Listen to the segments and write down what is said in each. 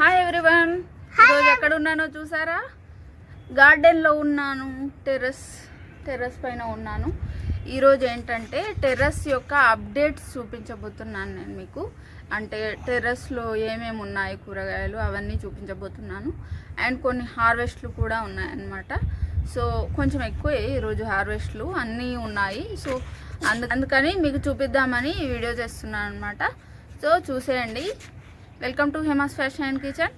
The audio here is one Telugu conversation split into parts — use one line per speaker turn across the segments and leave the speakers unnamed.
హాయ్ ఎవ్రీవన్ ఈరోజు ఎక్కడ ఉన్నానో చూసారా? గార్డెన్లో ఉన్నాను టెర్రస్ టెర్రస్ పైన ఉన్నాను. ఈరోజు ఏంటంటే టెర్రస్ యొక్క అప్డేట్స్ చూపించబోతున్నాను నేను మీకు. అంటే టెర్రస్లో ఏమేమి ఉన్నాయి కూరగాయలు అవన్నీ చూపించబోతున్నాను. అండ్ కొన్ని హార్వెస్ట్లు కూడా ఉన్నాయన్నమాట. సో కొంచెం ఎక్కువే ఈరోజు హార్వెస్ట్లు అన్నీ ఉన్నాయి. సో అందు అందుకని మీకు చూపిద్దామని వీడియో చేస్తున్నాను అనమాట సో చూసేయండి. Welcome to Hema's fashion and kitchen.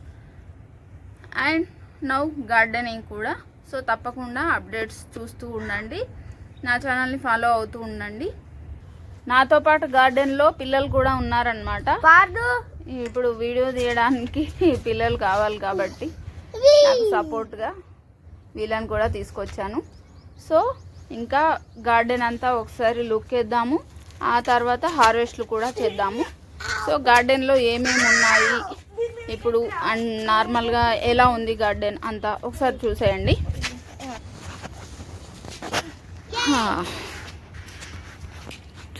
And now gardening కూడా. సో తప్పకుండా అప్డేట్స్ చూస్తూ ఉండండి. నా ఛానల్ని ఫాలో అవుతూ ఉండండి. నాతో పాటు గార్డెన్లో పిల్లలు కూడా ఉన్నారనమాట
పాడు
ఇప్పుడు వీడియో తీయడానికి పిల్లలు కావాలి కాబట్టి నాకు సపోర్ట్గా వీళ్ళని కూడా తీసుకొచ్చాను. సో ఇంకా గార్డెన్ అంతా ఒకసారి లుక్ వేద్దాము ఆ తర్వాత హార్వెస్ట్లు కూడా చేద్దాము. సో గార్డెన్లో ఏమేమి ఉన్నాయి? ఇప్పుడు అండ్ నార్మల్గా ఎలా ఉంది గార్డెన్ అంతా? ఒకసారి చూసేయండి.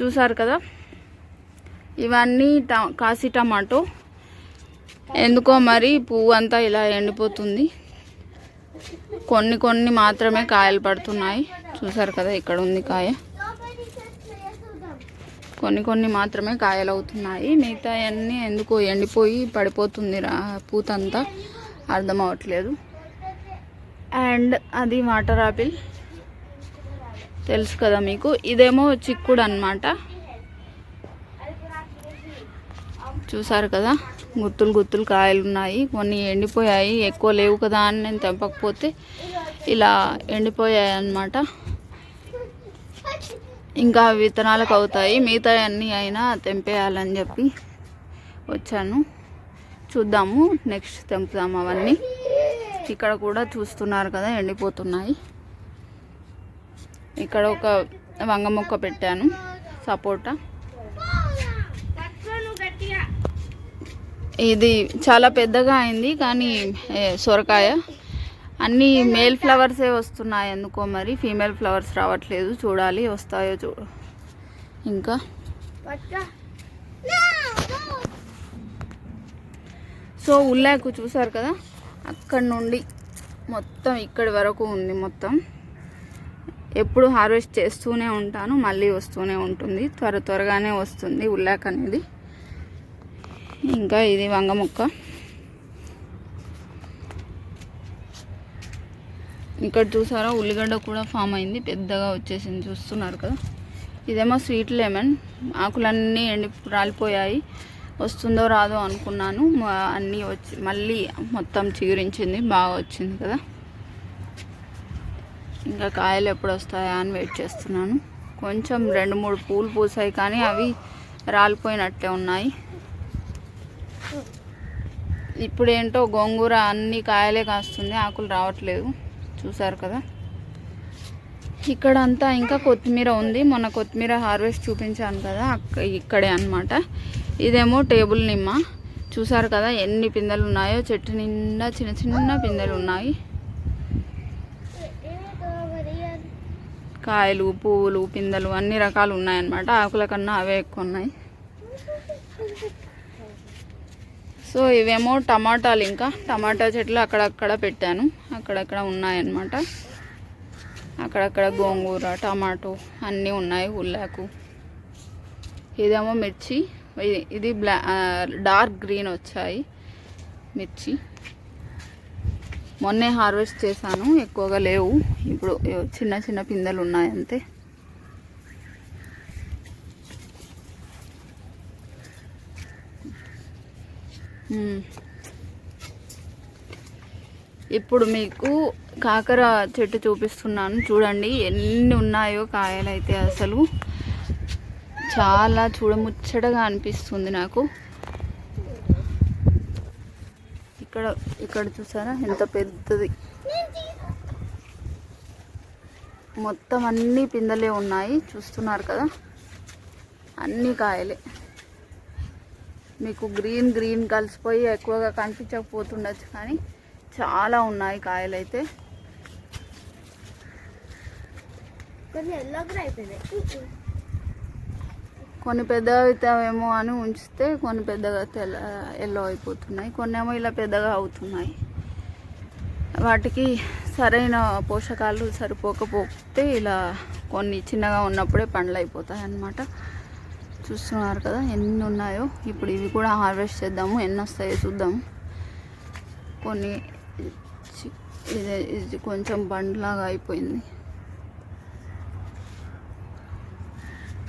చూసారు కదా? ఇవన్నీ ట- కాశీ టమాటో. ఎందుకో మరి పువ్వు అంతా ఇలా ఎండిపోతుంది. కొన్ని కొన్ని మాత్రమే కాయలు పడుతున్నాయి. చూసారు కదా ఇక్కడ ఉంది కాయ. కొన్ని కొన్ని మాత్రమే కాయలు అవుతున్నాయి మిగతా అన్నీ ఎందుకో ఎండిపోయి పడిపోతుంది రా పూతంతా. అర్థం అవ్వట్లేదు అండ్ అది వాటర్ ఆపిల్. తెలుసు కదా మీకు? ఇదేమో చిక్కుడు అన్నమాట చూసారు కదా? గుత్తులు గుత్తులు కాయలు ఉన్నాయి కొన్ని ఎండిపోయాయి. ఎక్కువ లేవు కదా అని నేను తెంపకపోతే ఇలా ఎండిపోయాయి అన్నమాట ఇంకా విత్తనాలకు అవుతాయి. మిగతా అన్నీ అయినా తెంపేయాలని చెప్పి వచ్చాను. చూద్దాము. నెక్స్ట్ తెంపుదాము అవన్నీ. ఇక్కడ కూడా చూస్తున్నారు కదా ఎండిపోతున్నాయి. ఇక్కడ ఒక వంగ మొక్క పెట్టాను సపోటా. ఇది చాలా పెద్దగా అయింది కానీ సొరకాయ. అన్ని మేల్ ఫ్లవర్సే వస్తున్నాయి ఎందుకో మరి ఫీమేల్ ఫ్లవర్స్ రావట్లేదు. చూడాలి వస్తాయో చూ ఇంకా? సో ఉల్లాకు చూసారు కదా? అక్కడ నుండి మొత్తం ఇక్కడి వరకు ఉంది మొత్తం. ఎప్పుడు హార్వెస్ట్ చేస్తూనే ఉంటాను మళ్ళీ వస్తూనే ఉంటుంది. త్వర త్వరగానే వస్తుంది ఉల్లాక్ అనేది. ఇంకా ఇది వంగ మొక్క. ఇక్కడ చూసారా ఉల్లిగడ్డ కూడా ఫామ్ అయింది పెద్దగా వచ్చేసింది చూస్తున్నారు కదా. ఇదేమో స్వీట్ లెమన్ ఆకులన్నీ ఎండి రాలిపోయాయి వస్తుందో రాదో అనుకున్నాను అన్నీ వచ్చి మళ్ళీ మొత్తం చిగురించింది బాగా వచ్చింది కదా. ఇంకా కాయలు ఎప్పుడు వస్తాయా అని వెయిట్ చేస్తున్నాను. కొంచెం రెండు మూడు పూలు పూసాయి కానీ అవి రాలిపోయినట్టే ఉన్నాయి. ఇప్పుడు ఏంటో గోంగూర అన్ని కాయలే కాస్తుంది ఆకులు రావట్లేదు. చూసారు కదా? ఇక్కడ అంతా ఇంకా కొత్తిమీర ఉంది. మొన్న కొత్తిమీర హార్వెస్ట్ చూపించాను కదా అక్క ఇక్కడే అన్నమాట. ఇదేమో టేబుల్ నిమ్మ. చూసారు కదా ఎన్ని పిందెలు ఉన్నాయో? చెట్టు నిండా చిన్న చిన్న పిందెలు ఉన్నాయి. కాయలు పువ్వులు పిందెలు అన్ని రకాలు ఉన్నాయన్నమాట. ఆకుల కన్నా అవే ఎక్కువ ఉన్నాయి. సో ఇవేమో టమాటాలు ఇంకా. టమాటా చెట్లు అక్కడక్కడ పెట్టాను. అక్కడక్కడ ఉన్నాయన్నమాట. అక్కడక్కడ గోంగూర టమాటో అన్నీ ఉన్నాయి ఉల్లాకు. ఇదేమో మిర్చి. ఇది- బ్లా డార్క్ గ్రీన్ వచ్చాయి మిర్చి. మొన్నే హార్వెస్ట్ చేశాను ఎక్కువగా లేవు. ఇప్పుడు చిన్న చిన్న పిందెలు ఉన్నాయి అంతే. ఇప్పుడు మీకు కాకర చెట్టు చూపిస్తున్నాను. చూడండి ఎన్ని ఉన్నాయో కాయలు అయితే అసలు. చాలా చూడముచ్చటగా అనిపిస్తుంది నాకు. ఇక్కడ ఇక్కడ చూసారా? ఎంత పెద్దది. మొత్తం అన్ని పిందలే ఉన్నాయి. చూస్తున్నారు కదా? అన్ని కాయలే. మీకు గ్రీన్ గ్రీన్ కలిసిపోయి ఎక్కువగా కనిపించకపోతుండొచ్చు కానీ చాలా ఉన్నాయి కాయలు అయితే
కొన్ని
పెద్దగా అవుతావేమో అని ఉంచితే కొన్ని పెద్దగా తెల్ల ఎల్లో అయిపోతున్నాయి. కొన్ని ఏమో ఇలా పెద్దగా అవుతున్నాయి. వాటికి సరైన పోషకాలు సరిపోకపోతే ఇలా కొన్ని చిన్నగా ఉన్నప్పుడే పండ్లు అయిపోతాయి అన్నమాట చూస్తున్నారు కదా ఎన్ని ఉన్నాయో. ఇప్పుడు ఇవి కూడా హార్వెస్ట్ చేద్దాము. ఎన్ని వస్తాయో చూద్దాము. కొన్ని ఇది ఇది కొంచెం బండ్లాగా అయిపోయింది.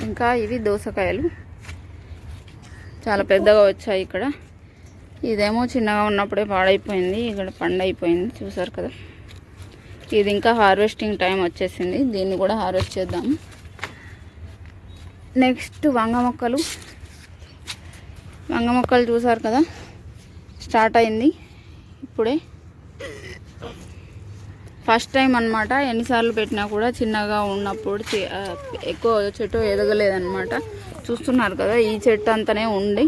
ఇంకా ఇవి దోసకాయలు. చాలా పెద్దగా వచ్చాయి ఇక్కడ. ఇదేమో చిన్నగా ఉన్నప్పుడే పాడైపోయింది. ఇక్కడ పండు అయిపోయింది చూసారు కదా? ఇది ఇంకా హార్వెస్టింగ్ టైం వచ్చేసింది. దీన్ని కూడా హార్వెస్ట్ చేద్దాము నెక్స్ట్ వంగ మొక్కలు. వంగ మొక్కలు చూసారు కదా? స్టార్ట్ అయింది. ఇప్పుడే. ఫస్ట్ టైం అన్నమాట ఎన్నిసార్లు పెట్టినా కూడా చిన్నగా ఉన్నప్పుడు ఎక్కువ చెట్టు ఎదగలేదనమాట చూస్తున్నారు కదా ఈ చెట్టు అంతనే ఉండి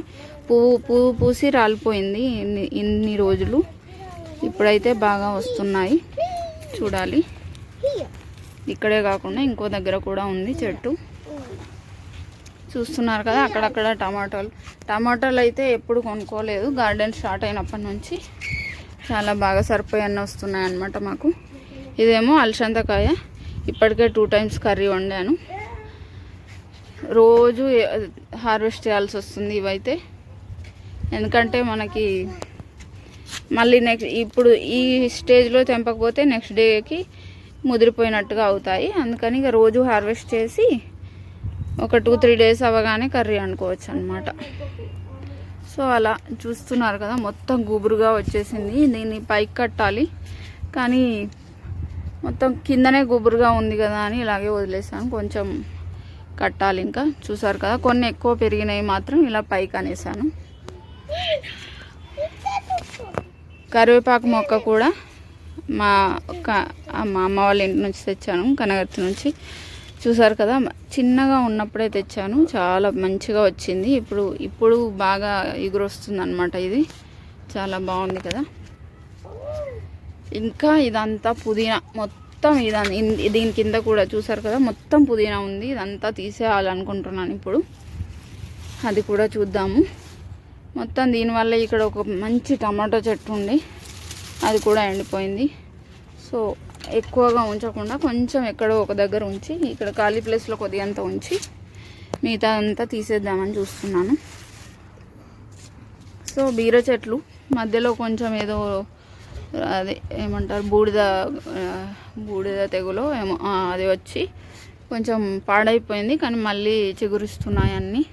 పువ్వు పువ్వు పూసి రాలిపోయింది ఇన్ని ఇన్ని రోజులు. ఇప్పుడైతే బాగా వస్తున్నాయి. చూడాలి. ఇక్కడే కాకుండా ఇంకో దగ్గర కూడా ఉంది చెట్టు. చూస్తున్నారు కదా అక్కడక్కడ టమాటాలు. టమాటాలు అయితే ఎప్పుడు కొనుక్కోలేదు. గార్డెన్ స్టార్ట్ అయినప్పటి నుంచి చాలా బాగా సరిపోయి అన్నీ వస్తున్నాయి అన్నమాట మాకు. ఇదేమో అలసందకాయ. ఇప్పటికే టూ టైమ్స్ కర్రీ వండాను. రోజు హార్వెస్ట్ చేయాల్సి వస్తుంది ఇవైతే. ఎందుకంటే మనకి మళ్ళీ నెక్స్ట్ ఇప్పుడు ఈ స్టేజ్లో తెంపకపోతే నెక్స్ట్ డేకి ముదిరిపోయినట్టుగా అవుతాయి. అందుకని ఇక రోజు హార్వెస్ట్ చేసి ఒక టూ త్రీ డేస్ అవ్వగానే కర్రీ అనుకోవచ్చు అనమాట సో అలా చూస్తున్నారు కదా మొత్తం గుబురుగా వచ్చేసింది. దీన్ని పైకి కట్టాలి. కానీ మొత్తం కిందనే గుబురుగా ఉంది కదా అని ఇలాగే వదిలేసాను కొంచెం కట్టాలి ఇంకా. చూసారు కదా కొన్ని ఎక్కువ పెరిగినాయి మాత్రం ఇలా పైకి అనేసాను. కరివేపాకు మొక్క కూడా మా ఒక మా అమ్మ వాళ్ళ ఇంటి నుంచి తెచ్చాను కనగర్తి నుంచి. చూసారు కదా చిన్నగా ఉన్నప్పుడే తెచ్చాను. చాలా మంచిగా వచ్చింది. ఇప్పుడు ఇప్పుడు బాగా ఎగురొస్తుంది అనమాట ఇది. చాలా బాగుంది కదా. ఇంకా ఇదంతా పుదీనా. మొత్తం ఇదని దీని కింద కూడా చూసారు కదా మొత్తం పుదీనా ఉంది. ఇదంతా తీసేయాలనుకుంటున్నాను ఇప్పుడు. అది కూడా చూద్దాము. మొత్తం దీనివల్ల ఇక్కడ ఒక మంచి టమాటో చెట్టు ఉంది. అది కూడా ఎండిపోయింది. సో ఎక్కువగా ఉంచకుండా కొంచెం ఎక్కడో ఒక దగ్గర ఉంచి ఇక్కడ ఖాళీ ప్లేస్లో కొద్దిగంత ఉంచి మిగతా అంతా తీసేద్దామని చూస్తున్నాను. సో బీర చెట్లు. మధ్యలో కొంచెం ఏదో అది ఏమంటారు బూడిద బూడిద తెగులో ఏమో అది వచ్చి కొంచెం పాడైపోయింది కానీ మళ్ళీ చిగురిస్తున్నాయి అన్నీ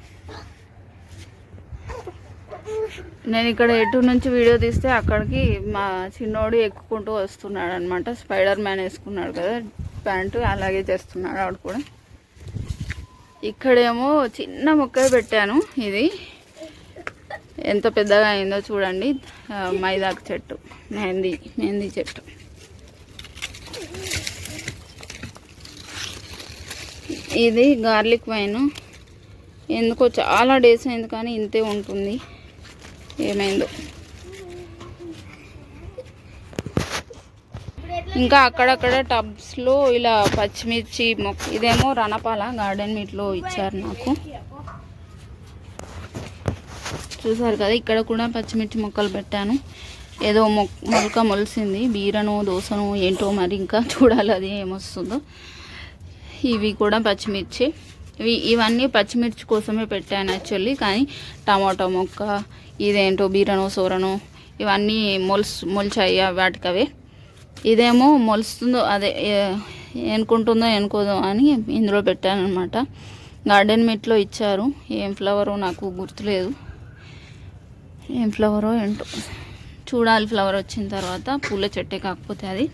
నేను ఇక్కడ ఎటు నుంచి వీడియో తీస్తే అక్కడికి మా చిన్నోడు ఎక్కుకుంటూ వస్తున్నాడు అనమాట స్పైడర్ మ్యాన్ వేసుకున్నాడు కదా ప్యాంటు అలాగే చేస్తున్నాడు ఆవిడ కూడా. ఇక్కడేమో చిన్న మొక్క పెట్టాను ఇది. ఎంత పెద్దగా అయిందో చూడండి. మైదాకు చెట్టు మెహందీ మెహందీ చెట్టు. ఇది గార్లిక్ వైన్. ఎందుకో చాలా డేస్ అయింది కానీ ఇంతే ఉంటుంది. ఏమైందో. ఇంకా అక్కడక్కడ టబ్స్లో ఇలా పచ్చిమిర్చి మొక్క ఇదేమో రణపాల గార్డెన్ మీట్లో ఇచ్చారు నాకు. చూసారు కదా ఇక్కడ కూడా పచ్చిమిర్చి మొక్కలు పెట్టాను. ఏదో మొక్క మొలక మొలిసింది. బీరను దోసను ఏంటో మరి ఇంకా చూడాలి అది ఏమొస్తుందో. ఇవి కూడా పచ్చిమిర్చి. ఇవి ఇవన్నీ పచ్చిమిర్చి కోసమే పెట్టాను యాక్చువల్లీ కానీ టమాటో మొక్క ఇదేంటో బీరను సోరను ఇవన్నీ మొల్స్ మొలిచాయి వాటికవే. ఇదేమో మొలుస్తుందో అదే ఎనుకుంటుందో ఎనుకోదో అని ఇందులో పెట్టాను అనమాట గార్డెన్ మెట్లో ఇచ్చారు. ఏం ఫ్లవరో నాకు గుర్తులేదు. ఏం ఫ్లవరో ఏంటో. చూడాలి ఫ్లవర్ వచ్చిన తర్వాత పూల చెట్టే కాకపోతే అది.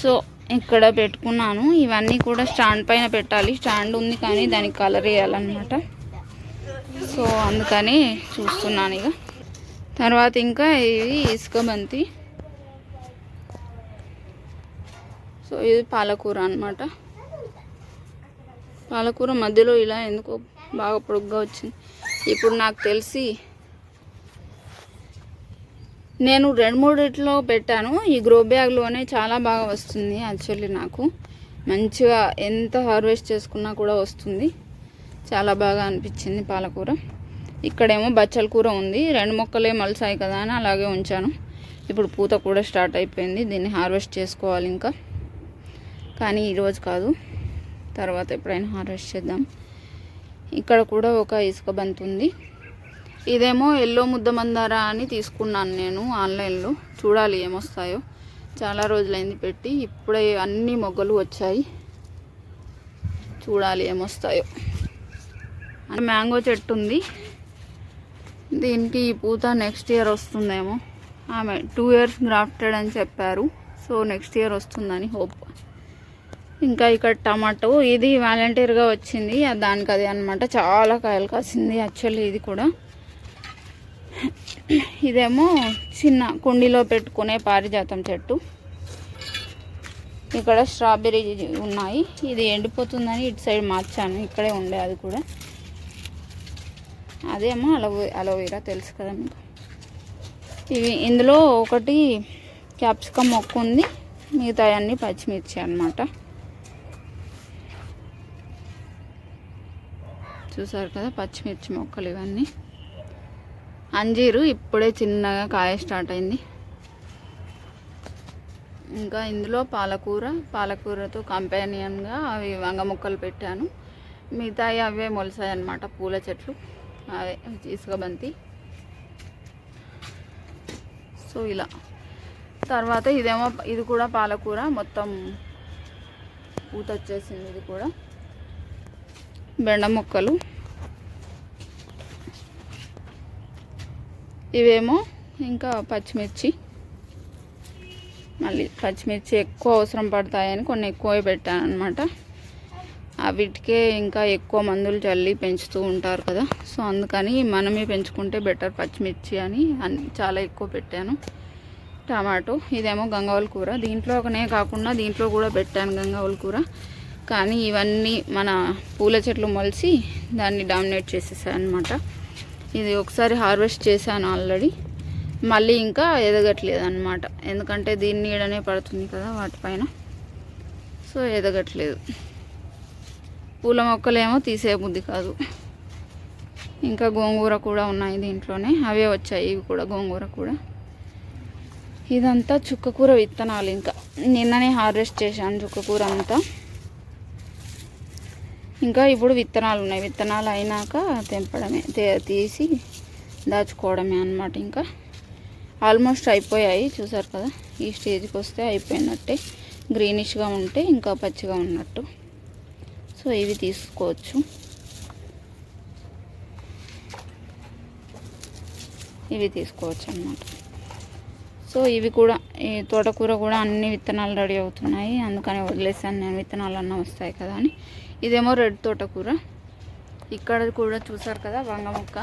సో ఇక్కడ పెట్టుకున్నాను. ఇవన్నీ కూడా స్టాండ్ పైన పెట్టాలి. స్టాండ్ ఉంది కానీ దానికి కలర్ వేయాలన్నమాట. సో అందుకని చూస్తున్నాను ఇక. తర్వాత ఇంకా ఇది ఇసుక బంతి. సో ఇది పాలకూర అన్నమాట. పాలకూర మధ్యలో ఇలా ఎందుకో బాగా పొడుగ్గా వచ్చింది. ఇప్పుడు నాకు తెలిసి నేను రెండు మూడిట్లో పెట్టాను. ఈ గ్రో బ్యాగ్లోనే చాలా బాగా వస్తుంది యాక్చువల్లీ నాకు. మంచిగా ఎంత హార్వెస్ట్ చేసుకున్నా కూడా వస్తుంది. చాలా బాగా అనిపించింది పాలకూర. ఇక్కడేమో బచ్చల కూర ఉంది. రెండు మొక్కలే మలిసాయి కదా అని అలాగే ఉంచాను. ఇప్పుడు పూత కూడా స్టార్ట్ అయిపోయింది. దీన్ని హార్వెస్ట్ చేసుకోవాలి ఇంకా. కానీ ఈరోజు కాదు. తర్వాత ఎప్పుడైనా హార్వెస్ట్ చేద్దాం. ఇక్కడ కూడా ఒక ఇసుక బంతి ఉంది. ఇదేమో ఎల్లో ముద్ద మందార అని తీసుకున్నాను నేను ఆన్లైన్లో. చూడాలి ఏమొస్తాయో. చాలా రోజులైంది పెట్టి ఇప్పుడే అన్ని మొగ్గలు వచ్చాయి. చూడాలి ఏమొస్తాయో. అంటే మ్యాంగో చెట్టు ఉంది. దీనికి ఈ పూత నెక్స్ట్ ఇయర్ వస్తుందేమో. ఆమె టూ ఇయర్స్ గ్రాఫ్టెడ్ అని చెప్పారు. సో నెక్స్ట్ ఇయర్ వస్తుందని హోప్. ఇంకా ఇక్కడ టమాటో ఇది వాలంటీర్గా వచ్చింది. దానికి అది అనమాట చాలా కాయలు కాసింది యాక్చువల్లీ ఇది కూడా. ఇదేమో చిన్న కుండీలో పెట్టుకునే పారిజాతం చెట్టు. ఇక్కడ స్ట్రాబెర్రీ ఉన్నాయి. ఇది ఎండిపోతుందని ఇటు సైడ్ మార్చాను. ఇక్కడే ఉండే అది కూడా. అదేమో అలవే అలోవెరా తెలుసు కదా మీకు. ఇవి ఇందులో ఒకటి క్యాప్సికమ్ మొక్క ఉంది. మిగతా అన్ని పచ్చిమిర్చి అనమాట చూసారు కదా పచ్చిమిర్చి మొక్కలు ఇవన్నీ. అంజీరు ఇప్పుడే చిన్నగా కాయ స్టార్ట్ అయింది. ఇంకా ఇందులో పాలకూర పాలకూరతో కంపానియన్గా అవి వంగ ముక్కలు పెట్టాను. మిగతాయి అవే మొలిసాయి అన్నమాట పూల చెట్లు అవే ఇసుకబంతి. సో ఇలా. తర్వాత ఇదేమో ఇది కూడా పాలకూర మొత్తం పూత వచ్చేసింది ఇది కూడా. బెండ మొక్కలు. ఇవేమో ఇంకా పచ్చిమిర్చి. మళ్ళీ పచ్చిమిర్చి ఎక్కువ అవసరం పడతాయని కొన్ని ఎక్కువే పెట్టాను అనమాట వీటికే ఇంకా ఎక్కువ మందులు చల్లి పెంచుతూ ఉంటారు కదా. సో అందుకని మనమే పెంచుకుంటే బెటర్ పచ్చిమిర్చి అని అన్ని చాలా ఎక్కువ పెట్టాను. టమాటో ఇదేమో గంగవల్ కూర. దీంట్లోనే కాకుండా దీంట్లో కూడా పెట్టాను గంగవల కూర. కానీ ఇవన్నీ మన పూల చెట్లు మొలిచి దాన్ని డామినేట్ చేసేసాయి అనమాట ఇది ఒకసారి హార్వెస్ట్ చేశాను ఆల్రెడీ. మళ్ళీ ఇంకా ఎదగట్లేదు అనమాట ఎందుకంటే దీని నీడనే పడుతుంది కదా వాటిపైన. సో ఎదగట్లేదు. పూల మొక్కలేమో తీసే బుద్ధి కాదు. ఇంకా గోంగూర కూడా ఉన్నాయి దీంట్లోనే. అవే వచ్చాయి ఇవి కూడా గోంగూర కూడా. ఇదంతా చుక్కకూర విత్తనాలు ఇంకా. నిన్ననే హార్వెస్ట్ చేశాను చుక్కకూర అంతా. ఇంకా ఇప్పుడు విత్తనాలు ఉన్నాయి. విత్తనాలు అయినాక తెంపడమే తీసి దాచుకోవడమే అన్నమాట ఇంకా. ఆల్మోస్ట్ అయిపోయాయి చూసారు కదా? ఈ స్టేజ్కి వస్తే అయిపోయినట్టే. గ్రీనిష్గా ఉంటే ఇంకా పచ్చిగా ఉన్నట్టు. సో ఇవి తీసుకోవచ్చు. ఇవి తీసుకోవచ్చు అన్నమాట. సో ఇవి కూడా ఈ తోటకూర కూడా అన్ని విత్తనాలు రెడీ అవుతున్నాయి. అందుకని వదిలేసాను నేను. విత్తనాలు అన్న వస్తాయి కదా అని. ఇదేమో రెడ్ తోటకూర. ఇక్కడ కూడా చూసారు కదా వంగ మొక్క.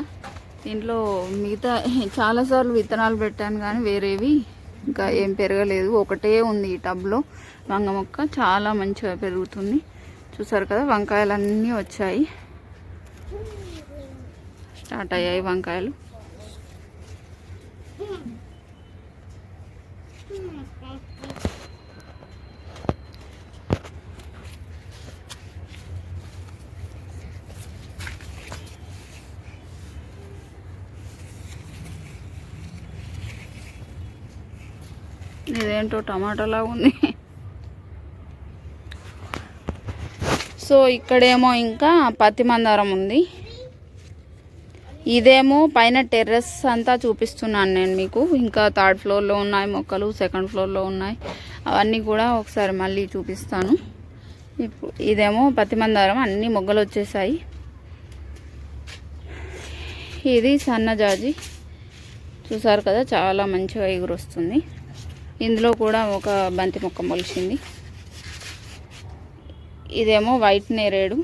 దీంట్లో మిగతా చాలాసార్లు విత్తనాలు పెట్టాను కానీ వేరేవి ఇంకా ఏం పెరగలేదు. ఒకటే ఉంది ఈ టబ్లో వంగ మొక్క. చాలా మంచిగా పెరుగుతుంది. చూసారు కదా వంకాయలు అన్నీ వచ్చాయి. స్టార్ట్ అయ్యాయి వంకాయలు. ఇదేంటో టమాటాలా ఉంది. సో ఇక్కడేమో ఇంకా పత్తి మందారం ఉంది. ఇదేమో పైన టెర్రస్ అంతా చూపిస్తున్నాను నేను మీకు. ఇంకా థర్డ్ ఫ్లోర్లో ఉన్నాయి మొక్కలు సెకండ్ ఫ్లోర్లో ఉన్నాయి. అవన్నీ కూడా ఒకసారి మళ్ళీ చూపిస్తాను. ఇప్పుడు ఇదేమో పత్తి మందారం అన్ని మొగ్గలు వచ్చేసాయి. ఇది సన్నజాజి చూసారు కదా చాలా మంచిగా ఎగురొస్తుంది. ఇందులో కూడా ఒక బంతి మొక్క మొలిచింది. ఇదేమో వైట్ నేరేడు.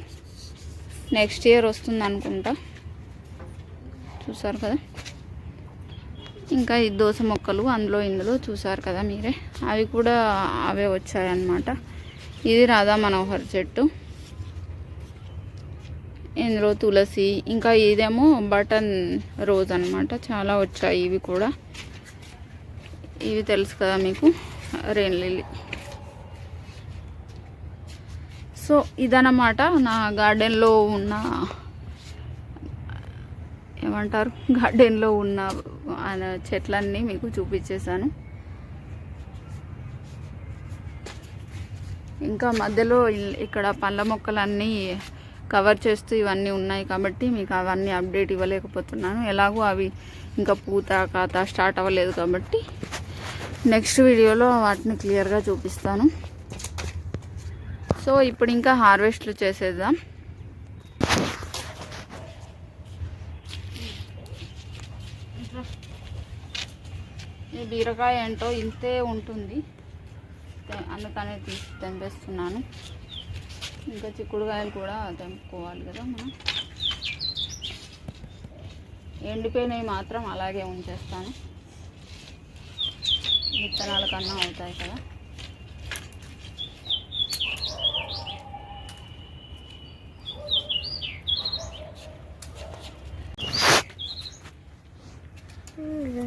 నెక్స్ట్ ఇయర్ వస్తుంది అనుకుంటా. చూసారు కదా? ఇంకా ఈ దోస మొక్కలు అందులో ఇందులో చూసారు కదా మీరే? అవి కూడా అవే వచ్చాయన్నమాట. ఇది రాధా మనోహర్ చెట్టు. ఇందులో తులసి ఇంకా ఇదేమో బటన్ రోజ్ అన్నమాట. చాలా వచ్చాయి ఇవి కూడా. ఇవి తెలుసు కదా మీకు రెయిన్ లిల్లీ. సో ఇదన్నమాట నా గార్డెన్లో ఉన్న ఏమంటారు? గార్డెన్లో ఉన్న ఆ చెట్లన్నీ మీకు చూపించేశాను. ఇంకా మధ్యలో ఇక్కడ పండ్ల మొక్కలన్నీ కవర్ చేస్తూ ఇవన్నీ ఉన్నాయి కాబట్టి మీకు అవన్నీ అప్డేట్ ఇవ్వలేకపోతున్నాను. ఎలాగో అవి ఇంకా పూత కాత స్టార్ట్ అవ్వలేదు కాబట్టి నెక్స్ట్ వీడియోలో వాటిని క్లియర్గా చూపిస్తాను. సో ఇప్పుడు ఇంకా హార్వెస్ట్లు చేసేద్దాం. ఈ బీరకాయ ఏంటో ఇంతే ఉంటుంది. అందుకనే తీసి తెంపేస్తున్నాను. ఇంకా చిక్కుడుకాయలు కూడా తెంపుకోవాలి కదా మనం. ఎండిపోయినవి మాత్రం అలాగే ఉంచేస్తాను. విత్తనాల కన్నా అవుతాయి కదా. ఇది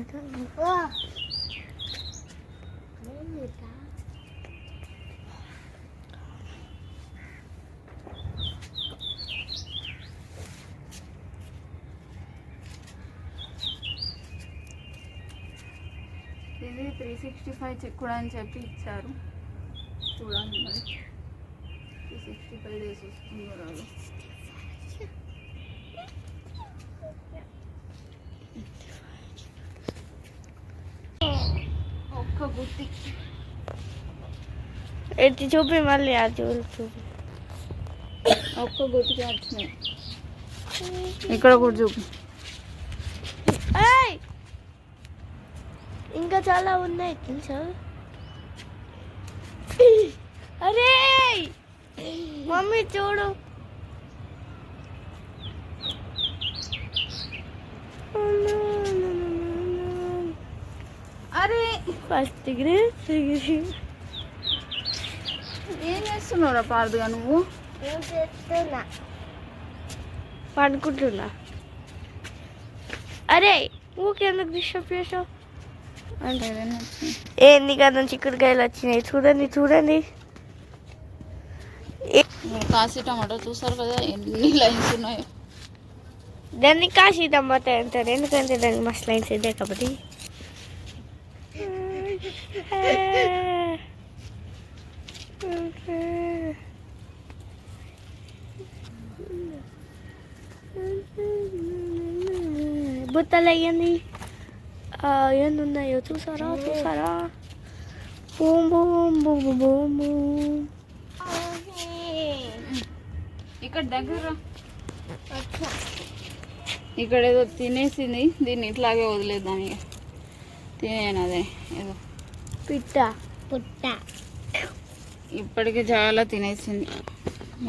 త్రీ సిక్స్టీ ఫైవ్ చిక్కుడు అని చెప్పి ఇచ్చారు. చూడాలి మరి. త్రీ సిక్స్టీ ఫైవ్ డేస్ వస్తుందో రాదు. ఒక్క గుత్తి.
ఎత్తి చూపి మళ్ళీ ఆ చూడు చూపి.
ఒక్క గుత్తికి వచ్చినాయి. ఇక్కడ కూడా చూపి.
ఇంకా చాలా ఉన్నాయి తెలుసా? అరే! మమ్మీ చూడు.
అరే!
ఫస్ట్
ఏం చేస్తున్నావురా పారదుగా నువ్వు?
పడుకుంటున్నా. అరే! ఊకెందుకు డిస్టర్బ్ చేసావు? ఏంది కదా చిక్కుడుకాయలు వచ్చినాయి? చూడండి చూడండి.
కాసి టమాటో చూసారు కదా ఎన్ని లైన్స్ ఉన్నాయో.
దాన్ని కాశీ టమాటా అంటారు. ఎందుకంటే దానికి మస్తు లైన్స్ ఇదే కాబట్టి. బుట్టలు అయ్యండి ఏంది ఉన్నాయో చూసారా చూసారా boom boom boom boom boom
ఇక్కడ దగ్గర ఇక్కడ ఏదో తినేసింది దీన్ని ఇట్లాగే వదిలేద్దాం ఇక తినేను అదే ఏదో
పిట్ట పుట్ట
ఇప్పటికి చాలా తినేసింది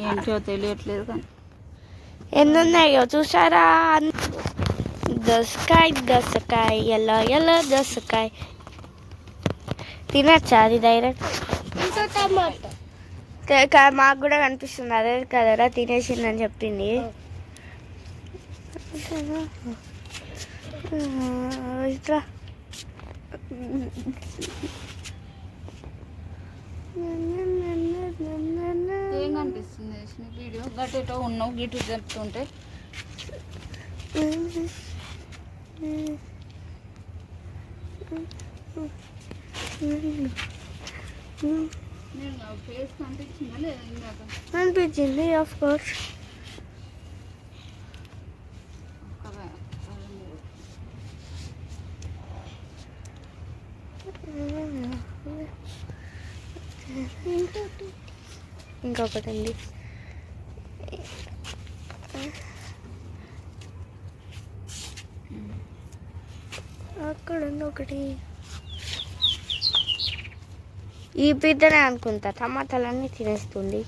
ఏంటో తెలియట్లేదు కానీ
ఎన్ని ఉన్నాయో చూసారా దోసకాయ దోసకాయ ఎల్లో ఎల్లో దోసకాయ తినచ్చా అది డైరెక్ట్ మాకు కూడా కనిపిస్తుంది అదే కదరా తినేసిందని చెప్పింది ఇట్లా
ఏం కనిపిస్తుంది వీడియో గట్టేటో ఉన్నావు గిటు చెప్తుంటే
అనిపించింది ఆఫ్ కోర్స్ ఇంకొకటి ఉంది. అక్కడ ఉంది ఒకటి. ఈ పీతనే అనుకుంటా టమాటాలన్నీ తినేస్తుంది.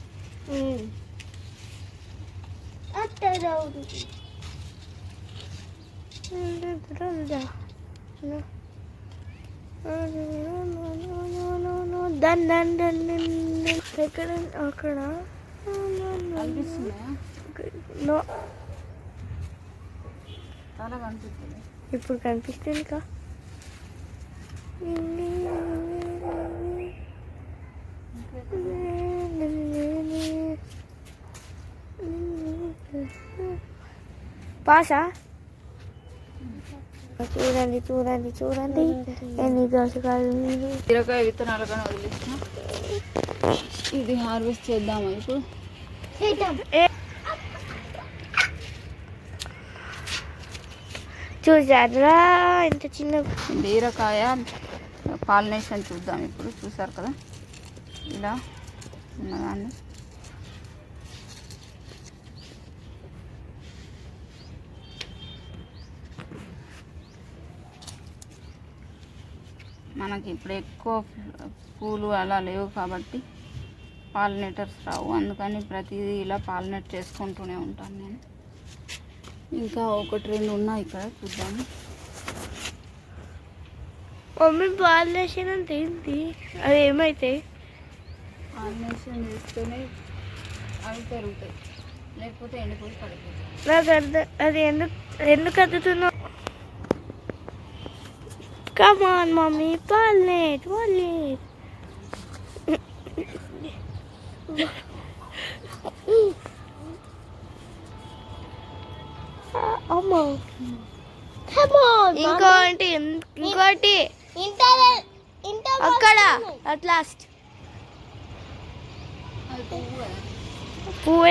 ఎక్కడ? అక్కడ.
కనిపిస్తుంది.
ఇప్పుడు కనిపిస్తుంది కా పాసా? చూడండి చూడండి చూడండి. ఎన్ని దోసకాయలు.
బీరకాయ విత్తనాలు కానీ వదిలేసిన ఇది హార్వెస్ట్ చేద్దాము ఇప్పుడు?
చూసారా? ఎంత చిన్న
బీరకాయ పాలినేషన్ చూద్దాం ఇప్పుడు. చూసారు కదా? ఇలా ఉన్నదాన్ని. మనకి ఇప్పుడు ఎక్కువ పూలు అలా లేవు కాబట్టి పాలినేటర్స్ రావు. అందుకని ప్రతిదీ ఇలా పాలినేట్ చేసుకుంటూనే ఉంటాను నేను. ఇంకా ఒకటి రెండు ఉన్నాయి ఇక్కడ చూద్దాము
మమ్మీ పాలినేషన్ అంటే ఏంటి? అది ఏమైతే?
పాలినేషన్ చేస్తేనే అవి పెరుగుతాయి. లేకపోతే ఎండిపోయి పడిపోతాయి.
నాకు అర్థం అది ఎందుకు ఎందుకు అద్దుతున్నావు? Come on mummy pollinate pollinate ఇంకోటి ఇంకోటి. అక్కడ అట్ లాస్ట్
పువ్వు.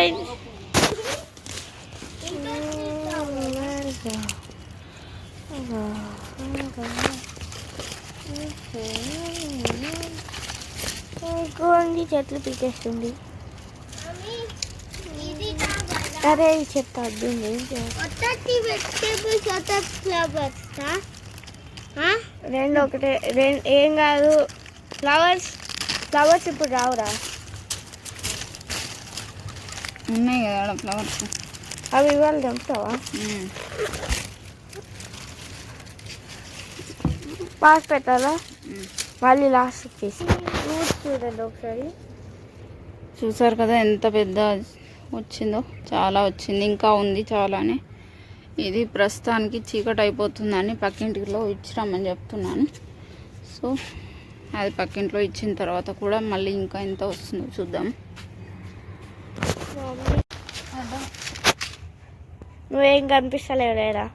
ఇంకోండి చెట్లు పీకేస్తుంది. అరే ఈ చెత్త అడ్డుంది రెండు ఒకటే రెండు ఏం కాదు ఫ్లవర్స్ ఫ్లవర్స్ ఇప్పుడు రావురా
ఉన్నాయి కదా ఫ్లవర్స్
అవి ఇవాళ తెంపుతావా పాస్ పెట్టాలా మళ్ళీ లాస్ట్ తీసి చూడండి ఒకసారి
చూసారు కదా ఎంత పెద్ద వచ్చిందో చాలా వచ్చింది ఇంకా ఉంది చాలానే. ఇది ప్రస్తుతానికి చీకటి అయిపోతుందని పక్కింటిలో ఇచ్చిరామని చెప్తున్నాను. సో అది పక్కింట్లో ఇచ్చిన తర్వాత కూడా మళ్ళీ ఇంకా ఎంత వస్తుందో చూద్దాం.
నువ్వేం కనిపిస్తలేవు లేరా?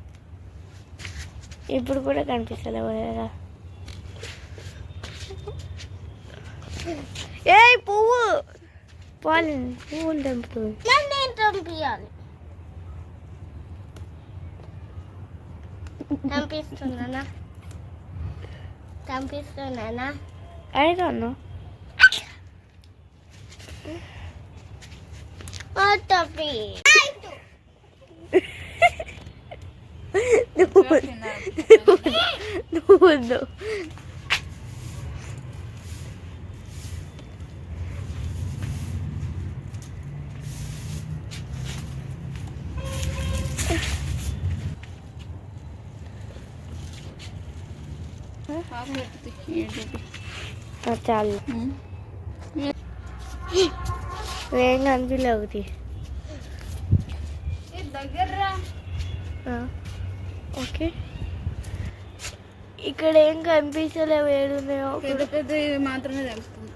ఇప్పుడు కూడా కనిపిస్తలేవు లేరా? ఏ పువ్వు! Golden, golden blue. Mən neydim
bir yani. Tam pistol nana. Tam nana.
I don't know.
What
the? I do. no no no. కనిపించలేవు ఒకటి.
దగ్గర
ఆ, ఓకే. ఇక్కడ ఏం కనిపించలేవు ఏడున్నాయో
పెద్ద పెద్ద ఇవి మాత్రమే తెలుస్తుంది.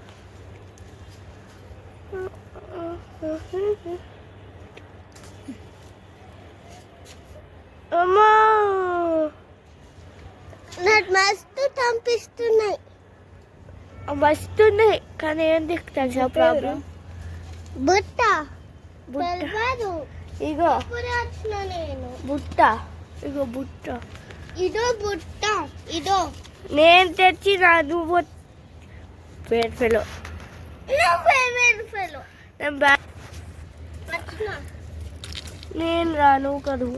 అమ్మా!
నాకు మస్తు పంపిస్తున్నాయి
వస్తున్నాయి కానీ ఏం దిక్కుతా ప్రాబ్లం
బుట్ట తెలియదు
ఇగో
ఇప్పుడు వచ్చిన నేను
బుట్ట ఇగో బుట్ట
ఇదో బుట్ట ఇదో
నేను తెచ్చిన నువ్వు పేరు ఫెలో
ఫెలో
నేను బ్యా నేను రా నువ్వు కదు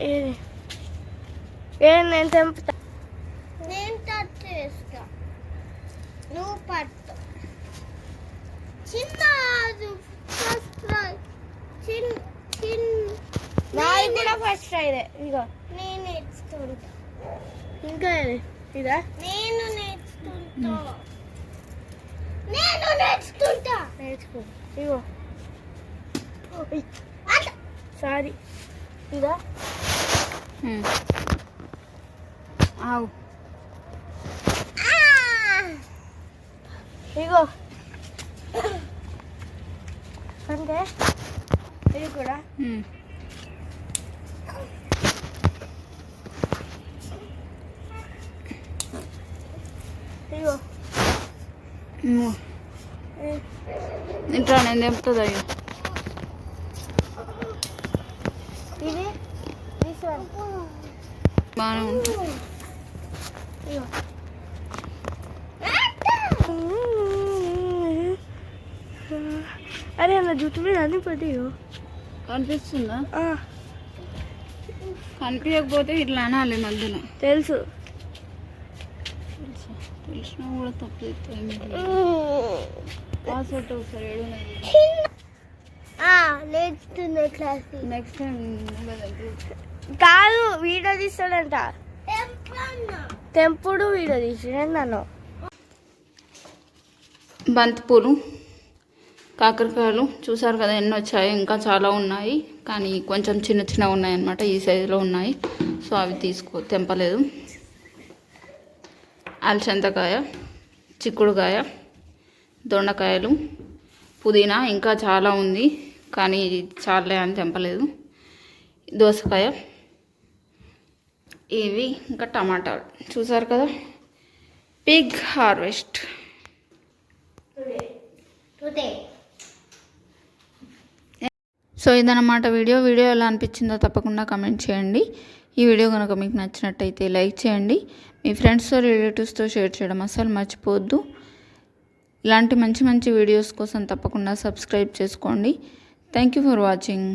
ఏ నేను తెంపుతా
నేను టచ్ చేస్తా నువ్వు పట్టు చిన్న చిన్న చిన్న
నాది కూడా ఫస్ట్ ఫ్రైడే ఇగో
నేను నేర్చుకుంటా
ఇంకా ఇదా
నేను నేర్చుకుంటా నేను నేర్చుకుంటా
నేర్చుకో ఇగో. సారీ ఇదా
ఉమ్. ఆగు
ఆ!
ఇగో అంటే ఇది కూడా
ఉమ్.
ఇదిగో
ఉమ్. ఇంట్లో నేను తెంపుతుంది అయ్యో
ఇది దిస్ వన్
బాగానే ఉంటుంది.
అరే నా జుట్టు మీద అన్ని పడ్డాయో
కనిపిస్తుందా కనిపించకపోతే ఇట్లా అనాలి మధ్యలో.
తెలుసు.
తెలుసా? తెలిసినా కూడా తప్పు పాస్వర్డ్ ఒకసారి
నేర్చుతున్న క్లాస్
నెక్స్ట్ టైం
కాదు వీడియో తీస్తాడంట. తెంపుడు వీడియో తీసాడు నన్ను.
బంతిపూలు కాకరకాయలు చూసారు కదా ఎన్ని వచ్చాయి ఇంకా చాలా ఉన్నాయి. కానీ కొంచెం చిన్న చిన్న ఉన్నాయి అన్నమాట ఈ సైజులో ఉన్నాయి. సో అవి తీసుకో తెంపలేదు. అలసంతకాయ చిక్కుడుకాయ దొండకాయలు పుదీనా ఇంకా చాలా ఉంది. కానీ ఇది చాలే అని తెంపలేదు. దోసకాయ ఇవి ఇంకా టమాటా చూసారు కదా? పిగ్ హార్వెస్ట్ సో ఇదన్నమాట వీడియో. వీడియో ఎలా అనిపించిందో తప్పకుండా కమెంట్ చేయండి. ఈ వీడియో కనుక మీకు నచ్చినట్టయితే లైక్ చేయండి. మీ ఫ్రెండ్స్తో రిలేటివ్స్తో షేర్ చేయడం అసలు మర్చిపోవద్దు. ఇలాంటి మంచి మంచి వీడియోస్ కోసం తప్పకుండా సబ్స్క్రైబ్ చేసుకోండి. Thank you for watching